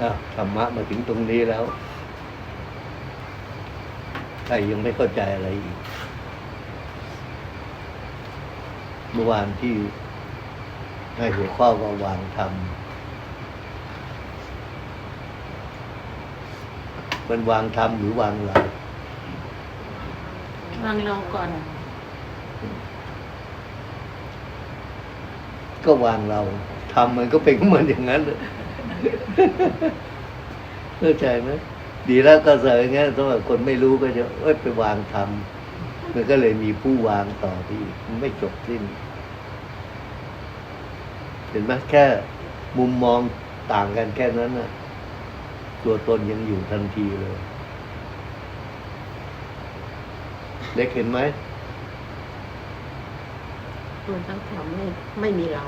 อ้าวธรรมะมาถึงตรงนี้แล้วใครยังไม่เข้าใจอะไรอีก เมื่อวานที่ให้หัวข้อว่าวางธรรมมันวางธรรมหรือวางเราวางเราก่อน ก็วางเราทำมันก็เป็นของมันอย่างนั้นเลย เข้าใจไหมดีแล้วก็เสยอย่างนั้นสำหรับคนไม่รู้ก็จะเอ้ยไปวางทำมันก็เลยมีผู้วางต่อที่มันไม่จบสิ้น เห็นไหมแค่มุมมองต่างกันแค่นั้นน่ะ ตัวตนยังอยู่ทันทีเลย เล็กเห็นไหมมันต้องทำให้ไม่มีเรา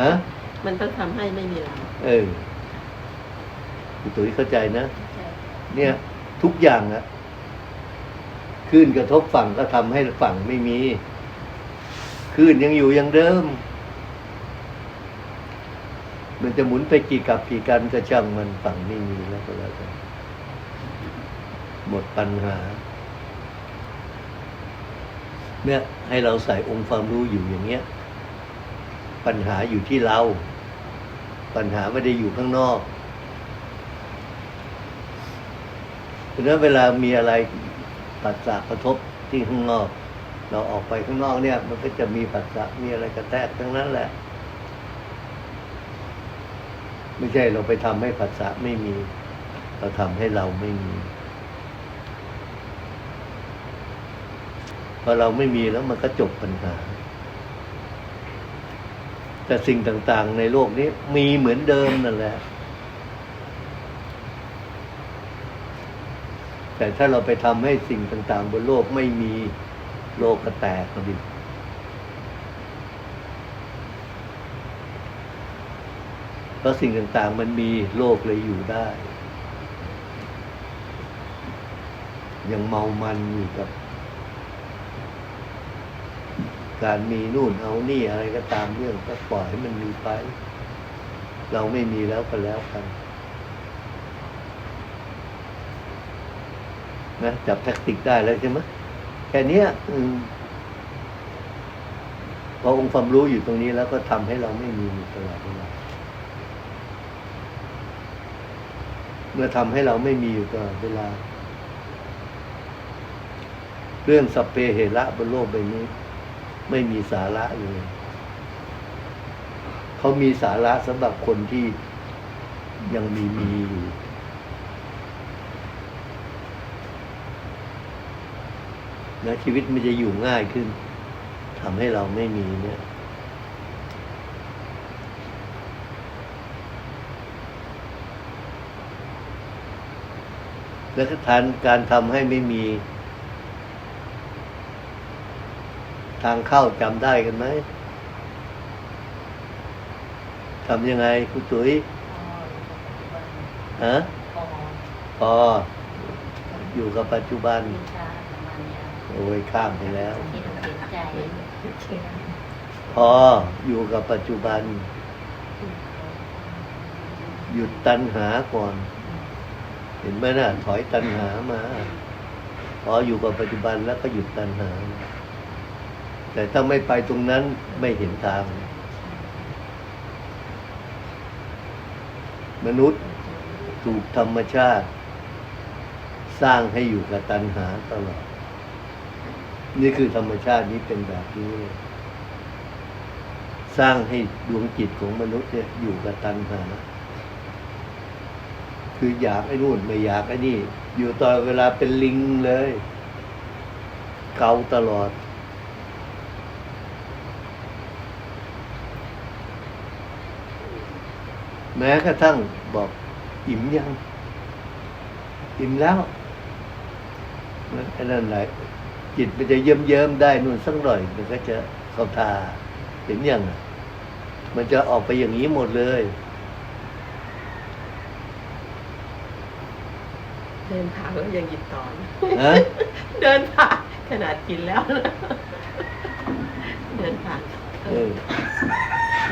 ฮะ มันต้องทำให้ไม่มีเรา เออ คุณตุ๋ยเข้าใจนะ เนี่ยทุกอย่างอะคลื่นกระทบฝั่งก็ทำให้ฝั่งไม่มีคลื่นยังอยู่อย่างเดิม มันจะหมุนไปกี่กับกี่กันก็ช่างมันฝั่งไม่มีแล้วก็แล้วกันหมดปัญหา เนี่ยให้เราใส่องค์ความรู้อยู่อย่างเงี้ย ปัญหาอยู่ที่เรา ปัญหาไม่ได้อยู่ข้างนอก เพราะฉะนั้นเวลามีอะไรปัสสะกระทบที่ข้างนอก เราออกไปข้างนอกเนี่ย มันก็จะมีปัสสะมีอะไรกระแทกทั้งนั้นแหละ ไม่ใช่เราไปทำให้ปัสสะไม่มี เราทำให้เราไม่มีพอเราไม่มีแล้วมันก็จบปัญหา แต่สิ่งต่างๆในโลกนี้มีเหมือนเดิมนั่นแหละ แต่ถ้าเราไปทำให้สิ่งต่างๆ บนโลกไม่มีโลกก็แตกก็ดิเพราะสิ่งต่างๆ มันมีโลกเลยอยู่ได้ ยังเมามันอยู่กับ การมีนู่นเอานี่อะไรก็ตามเรื่องก็ปล่อยให้มันมีไป เราไม่มีแล้วก็แล้วกัน นะจับแท็กติกได้แล้วใช่ไหมแค่เนี้ยอืมพอองค์ความรู้อยู่ตรงนี้แล้วก็ทำให้เราไม่มีตลอดเวลาเมื่อทำให้เราไม่มีอยู่ตลอดเวลา เรื่องสเพเหระบนโลกใบนี้ ไม่มีสาระเลยเขามีสาระสำหรับคนที่ยังมีมีอยู่ นะชีวิตมันจะอยู่ง่ายขึ้นทำให้เราไม่มีเนี่ยแล้วก็ทานการทำให้ไม่มี ทางเข้าจำได้กันไหมทำยังไงคุณตุ๋ยฮะพออยู่กับปัจจุบัน โอ้ยข้ามไปแล้วพออยู่กับปัจจุบัน หยุดตัณหาก่อน เห็นไหมนะถอยตัณหามา พออยู่กับปัจจุบันแล้วก็หยุดตัณหา แต่ถ้าไม่ไปตรงนั้นไม่เห็นทาง มนุษย์ถูกธรรมชาติ สร้างให้อยู่กับตัณหาตลอด นี่คือธรรมชาตินี้เป็นแบบนี้ สร้างให้ดวงจิตของมนุษย์เนี่ยอยู่กับตัณหา คืออยากไอ้นู่นไม่อยากไอ้นี่ อยู่ตอนเวลาเป็นลิงเลย เกาตลอด แม้กระทั่งบอกอิ่มยัง อิ่มแล้วนะไอ้นั่นแหละ จิตมันจะเยิ้มเยิ้มๆได้นู่นสักหน่อยมันก็จะเข้าทาเห็นยังอะมันจะออกไปอย่างนี้หมดเลยเดินผ่านแล้วยังหยิบต่อนะฮะเดินผ่านขนาดกินแล้วนะเดินผ่านเออ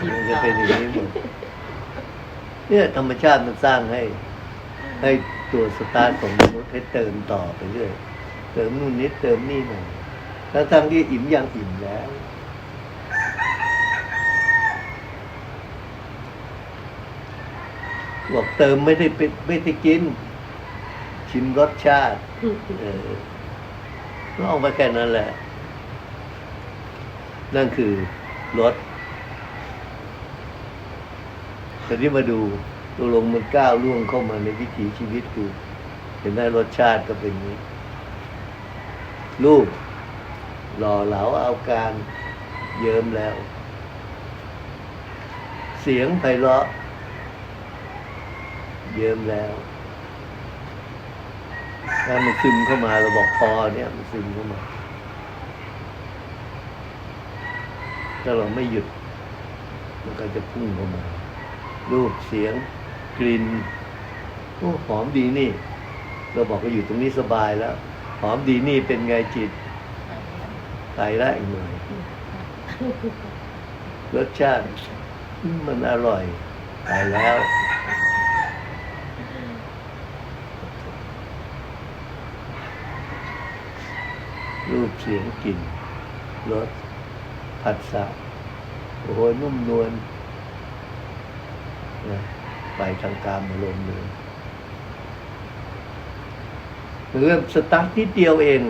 หยิบมันจะต่อเป็นอย่างนี้หมดเนี่ยธรรมชาติมันสร้างให้ ให้ตัวสตาร์ทของมนุษย์ให้เติมต่อไปเรื่อย เติมนู่นนิดเติมนี่หน่อยแล้วทั้งที่อิ่มยังอิ่มแล้ว บอกเติมไม่ได้เป็นไม่ได้กิน ชิมรสชาติ เออลองมาแค่นั้นแหละ นั่นคือรสแต่ที่มาดูตัวลงมันก้าวล่วงเข้ามาในวิถีชีวิตคือเห็นไหมรสชาติก็เป็นอย่างนี้ รูปหล่อเหลาเอาการเยิ้มแล้ว เสียงไพเราะ เยิ้มแล้วถ้ามันซึมเข้ามาเราบอกพอเนี่ยมันซึมเข้ามาถ้าเราไม่หยุด มันก็จะพุ่งเข้ามา รูปเสียงกลิ่นโอ้หอมดีนี่ เราบอกว่าอยู่ตรงนี้สบายแล้ว หอมดีนี่เป็นไงจิตตายละอีกหน่อยรสชาติอืมมันอร่อยตายแล้วรูปเสียงกลิ่นรสผัสสะโอ้โหนุ่มนวลนะไปทางการอารมณ์เลย เริ่มสตาร์ทนิดเดียวเอง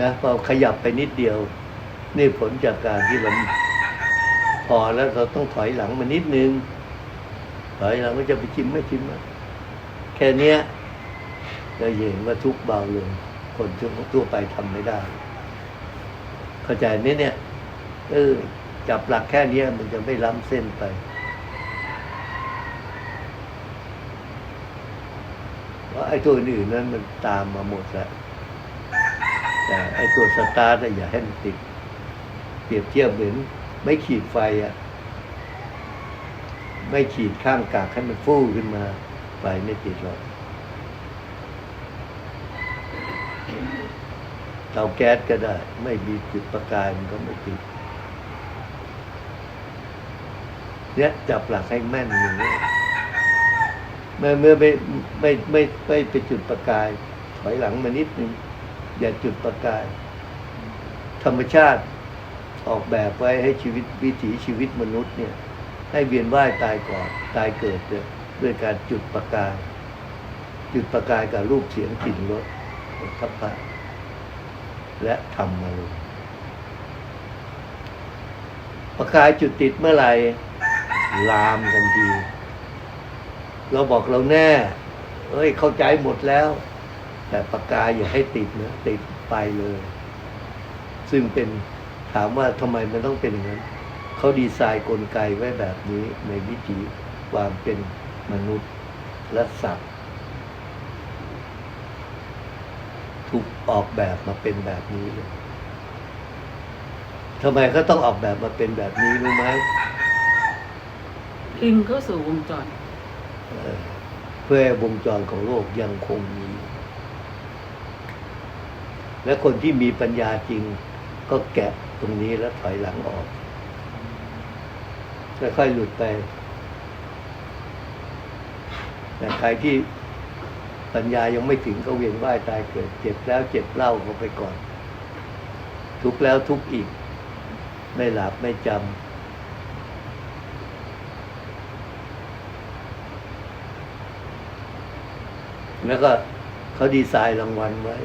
นะพอขยับไปนิดเดียว นี่ผลจากการที่เราพอแล้วเราต้องถอยหลังมานิดนึง ถอยหลังก็จะไปชิมไม่ชิมอะแค่เนี้ยเราเห็นว่าทุกเบาลงคนทั่วไปทำไม่ได้ เข้าใจไหมเนี่ยเออจับหลักแค่เนี้ยมันจะไม่ล้ำเส้นไป เพราะ ไอ้ตัวอื่นๆนั้นมันตามมาหมดแล้วแต่ไอ้ตัวสตาร์ทอะอย่าให้มันติด เปรียบเทียบเหมือนไม่ขีดไฟอะไม่ขีดข้างกากให้มันฟูขึ้นมา ไฟไม่ติดหรอกเตาแก๊สก็ได้ ไม่มีจุดประกายมันก็ไม่ติดเนี่ยจับหลักให้แม่นอย่างนี้ เมื่อเมื่อไม่ไม่ไม่ไม่ไปจุดประกาย ถอยหลังมานิดนึงอย่าจุดประกาย ธรรมชาติออกแบบไว้ให้ชีวิตวิถีชีวิตมนุษย์เนี่ย ให้เวียนว่ายตายก่อนตายเกิดเนี่ยด้วยการจุดประกาย จุดประกายกับรูปเสียงกลิ่นรสทัพพะและทำมาลงประกายจุดติดเมื่อไหร่ลามกันที เราบอกเราแน่ เอ้ย เข้าใจหมดแล้ว แต่ประกาอย่าให้ติดนะติดไปเลย ซึ่งเป็นถามว่าทำไมมันต้องเป็นอย่างนั้น เขาดีไซน์กลไกไว้แบบนี้ในวิถีความเป็นมนุษย์และสัตว์ถูกออกแบบมาเป็นแบบนี้เลยทำไมเขาต้องออกแบบมาเป็นแบบนี้รู้ไหมดึงเข้าสู่วงจร เพื่อวงจรของโลกยังคงมี และคนที่มีปัญญาจริงก็แกะตรงนี้แล้วถอยหลังออกค่อยๆหลุดไป แต่ใครที่ปัญญายังไม่ถึงก็เวียนว่ายตายเกิด เจ็บแล้วเจ็บเล่าเขาไปก่อน ทุกแล้วทุกอีก ไม่หลับไม่จำ แล้วก็เขาดีไซน์รางวัลไว้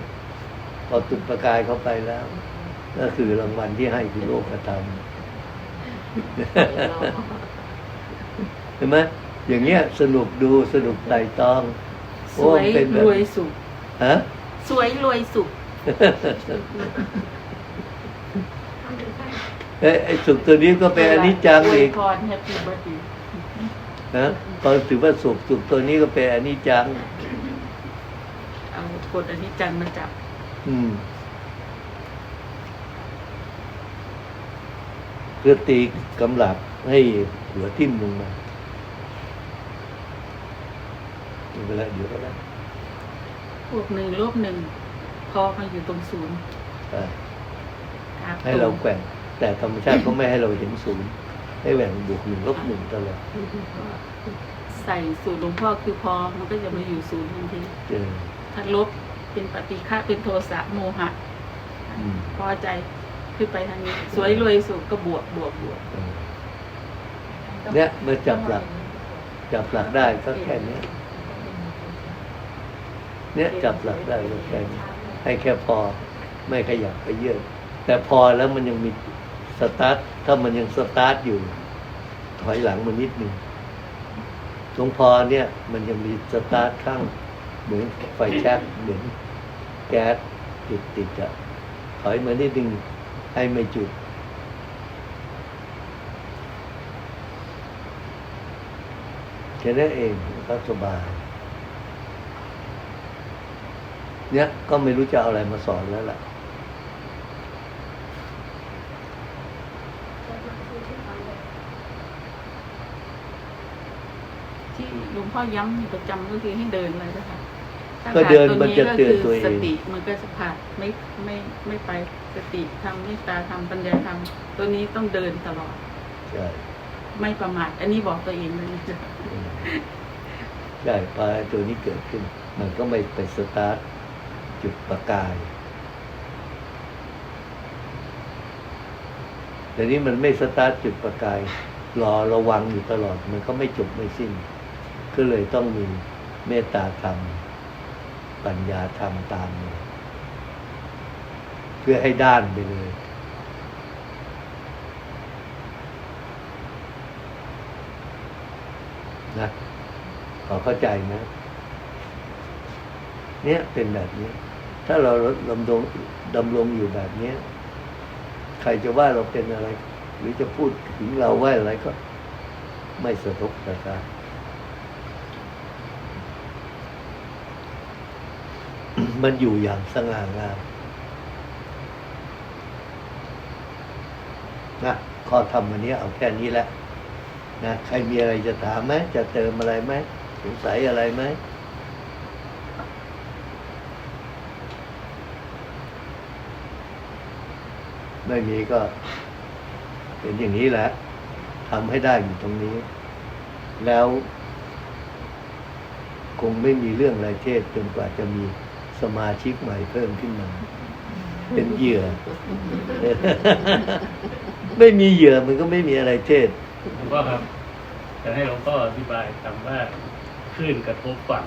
พอตุดประกายเข้าไปแล้ว ก็คือรางวัลที่ให้คือโลกธรรมเห็นไหมอย่างเงี้ยสนุกดูสนุกไต่ตองสวยโอ้เป็นแบบรวยสุขฮะสวยรวยสุขเอ้ยไอ้สุขตัวนี้ก็เป็นอนิจจังอวอียกพรแฮปปี้เบิร์ดเดย์นะพอถือว่าสุขสุขตัวนี้ก็เป็นอนิจจังเอา กดอันนี้จังมาจับ อืมเพื่อตีกำลับให้หัวทิ่มลงมาไม่เป็นไรเดี๋ยวก็ได้พวกหนึ่งลบหนึ่งพอมาอยู่ตรงศูนย์อะกราฟให้เราแกว่งตแต่ธรรมชาติก็ไม่ให้เราเห็นศูนย์ให้แหว่งบวกหนึ่งลบหนึ่งตลอดใส่สูตรหลวงพ่อคือพอมันก็จะมาอยู่ศูนย์ทันทีเออถ้าลบ เป็นปฏิฆะเป็นโทสะโมหะอืมพอใจคือไปทางนี้ สวยรวยสุขก็บวกบวกบวกเออเนี่ยเมื่อจับหลัก จับหลักได้ก็แค่เนี้ยเนี่ยจับหลักได้ก็แค่นี้ให้แค่พอไม่ขยับไปเยอะแต่พอแล้วมันยังมีสตาร์ทถ้ามันยังสตาร์ทอยู่ ถอยหลังมานิดหนึ่งตรงพอเนี่ย มันยังมีสตาร์ทข้างเหมือนไฟแช็กเหมือน แก๊สติดติดๆอะถอยมานิดหนึ่งให้ไม่จุดแค่นั้เองก็สบาย เนี่ยก็ไม่รู้จะเอาอะไรมาสอนแล้วล่ะที่หลวงพ่อย้ำประจำก็คือให้เดินเลยนะคะ ก็เดินขามันจะเตือนก็ตัวคืเองสติมันก็จะผ่านไม่ไม่ไม่ไปสติทำเมตตาทำปัญญาทำตัวนี้ต้องเดินตลอดใช่ไม่ประมาทอันนี้บอกตัวเองเลยนะอืมใช่พอตัวนี้เกิดขึ้น มันก็ไม่ไปสตาร์ทจุดประกายแต่นี้มันไม่สตาร์ทจุดประกายรอระวังอยู่ตลอด มันก็ไม่จบไม่สิ้น ก็เลยต้องมีเมตตาธรรม ปัญญาธรรมตามมาเพื่อให้ด้านไปเลย นะขอเข้าใจนะ เนี่ยเป็นแบบนี้ ถ้าเราดำรงดำรงอยู่แบบนี้ ใครจะว่าเราเป็นอะไร หรือจะพูดถึงเราว่าอะไรก็ไม่สะทกสะท้าน มันอยู่อย่างสง่างามนะข้อธรรมวันนี้เอาแค่นี้แหละนะใครมีอะไรจะถามไหมจะเติมอะไรไหมสงสัยอะไรไหมไม่มีก็เป็นอย่างนี้แหละทำให้ได้อยู่ตรงนี้ แล้ว คงไม่มีเรื่องอะไรเทศจนกว่าจะมี มาชิกใหม่เพิ่มขึ้นมา เป็นเหยื่อ ไม่มีเหยื่อมันก็ไม่มีอะไรเทศหลวงพ่อครับจะให้หลวงพ่ออธิบายคำว่าคลื่นกระทบฝั่ง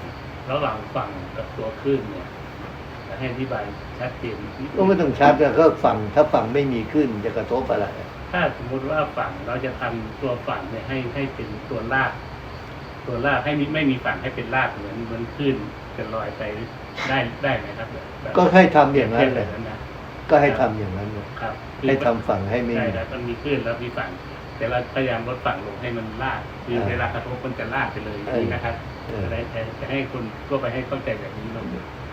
ระหว่างฝั่งกับตัวคลื่นเนี่ยจะให้อธิบายชัดเจนนิดนึก็ไม่ต้องชัดนะก็ฝั่งถ้าฝั่งไม่มีขึ้นจะกระทบอะไรถ้าสมมุติว่าฝั่งเราจะทำตัวฝั่งเนี่ยให้ให้เป็นตัวลาก ตัวลากให้มีไม่มีฝั่งให้เป็นลากเหมือนเหมือนคลื่น จะลอยไปได้ได้ไหมครับแบบก็ให้ทำอย่างนั้นแบเลยบนั้นนะก็ให้ทำอย่างนั้นเลยครับ ให้ทำฝั่งให้ไม่ใช่มีแล้วมันมีคลื่นแล้วมีฝั่งแต่เราพยายามลดฝั่งลงให้มันลากคือเออเวลากระทบมันจะลากไปเลยอย่างนี้นะครับเออจะได้จะให้คนก็ไปให้เข้าใจแบบนี้เรา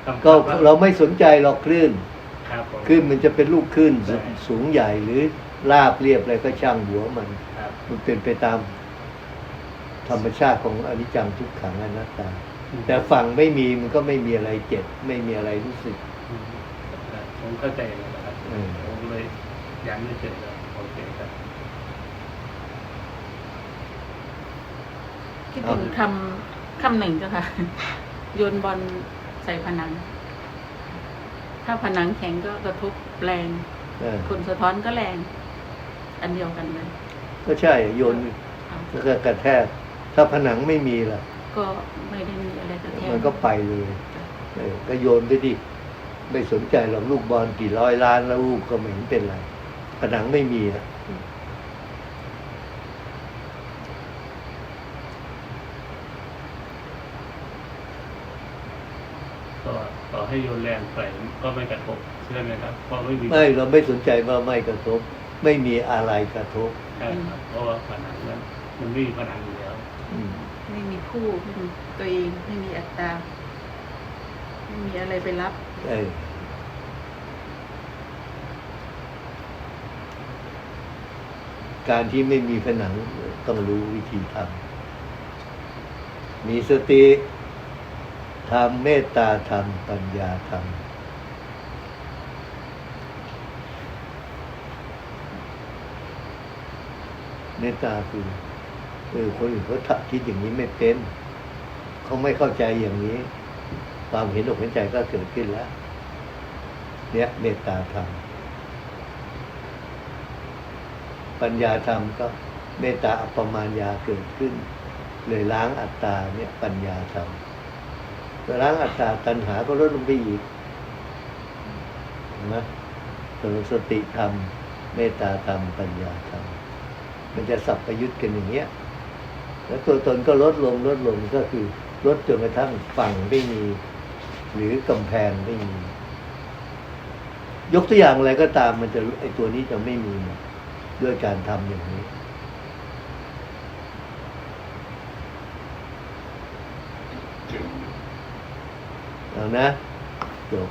ทำก็ว่าเราไม่สนใจหรอกคลื่นครับผมคลื่นมันจะเป็นลูกคลื่นใช่สูงใหญ่หรือราบเรียบอะไรก็ช่างหัวมันครับมันเป็นไปตามธรรมชาติของอนิจจังทุกขังอนัตตา แต่ฝั่งไม่มีมันก็ไม่มีอะไรเจ็บไม่มีอะไรรู้สึกอืมครับผมเข้าใจแล้วนะครับเออผมเลยย้ำไม่เฉยแล้วโอเคครับคิดถึงคำคำหนึ่งเจ้าค่ะโยนบอลใส่ผนัง ถ้าผนังแข็งก็กระทบแรงเออคนสะท้อนก็แรง อันเดียวกันเลยก็ใช่โยนครับแล้วก็กระแทกถ้าผนังไม่มีล่ะ ก็ไม่ได้มีอะไรกระแทกมันก็ไปเลยเออก็โยนไปดิไม่สนใจหรอกลูกบอลกี่ร้อยล้านแล้วลูกก็ไม่เห็นเป็นไรผนังไม่มีอะก็ต่อให้โยนแรงไปก็ไม่กระทบใช่ไหมครับเพราะไม่มีไม่เราไม่สนใจว่าไม่กระทบ ไม่มีอะไรกระทบใช่ครับเพราะว่าผนังนั้นมันไม่มีผนังอยู่แล้วอืม ไม่มีผู้ไม่มีตัวเองไม่มีอัตตา ไม่มีอะไรไปรับ เออการที่ไม่มีผนังต้องรู้วิธีทำมีสติทำเมตตาธรรม ปัญญาธรรม เมตตาคือ เออคนอื่นเขาคิดอย่างนี้ไม่เป็นเขาไม่เข้าใจอย่างนี้ ความเห็นอกเห็นใจก็เกิดขึ้นแล้ว เนี่ยเมตตาธรรมปัญญาธรรมก็เมตตาอัปปมาญญาเกิดขึ้น เลยล้างอัตตาเนี่ยปัญญาธรรมล้างอัตตาตัณหาก็ลดลงไปอีกนะส่วนสติธรรม เมตตาธรรม ปัญญาธรรม มันจะสับประยุทธ์กันอย่างเงี้ย แล้วตัวตนก็ลดลงลดลงก็คือลดจนกระทั่งฝั่งไม่มี หรือกำแพงไม่มี ยกตัวอย่างอะไรก็ตามมันจะไอตัวนี้จะไม่มีหมดด้วยการทำอย่างนี้เอานะจบ